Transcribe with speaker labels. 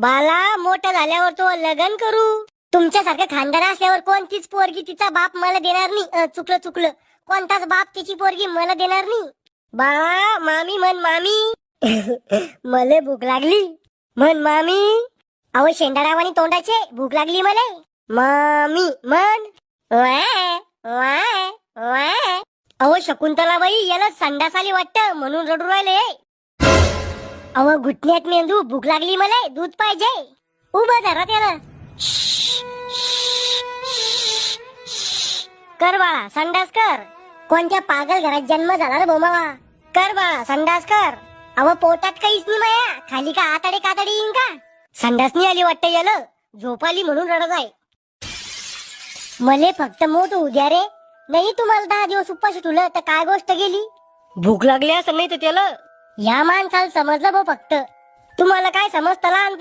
Speaker 1: बाला मोठं झाल्यावर तो लग्न करू. तुमच्यासारखं खानदार असल्यावर कोणतीच पोरगी तिचा बाप मला देणार नाही. चुकलं चुकलं. कोणताच बाप तिची पोरगी मला देणार नाही. बाळा मामी म्हण मामी. मले भूक लागली. म्हण मामी. अहो शेंडारावानी तोंडाचे भूक लागली मले. मामी म्हण. वाय, वाय, वाय. अहो शकुंतलाबाई याला संडास आली वाटत म्हणून रडू राहिले. अहो घुटण्यात मेंदू भूक लागली मला दूध पाहिजे. उभं धरा त्याला. कर बाळा संडास कर. कोणत्या पागल घरात जन्म झाला रे बोमावा? कर बाळा संडास कर. अहो पोटात काहीच नाही माया. खाली का आताडे कातडी येईन का? संडास नाही आली वाटतं याला. झोपाली म्हणून रडत आहे. मले फक्त मोठ उद्या रे. नाही तुम्हाला दहा दिवस उपाशी ठुलं तर काय गोष्ट गेली? भूक लागली असं नाही तर त्याला या माणसाला समजलं भाऊ फक्त. तुम्हाला काय समजतं लहान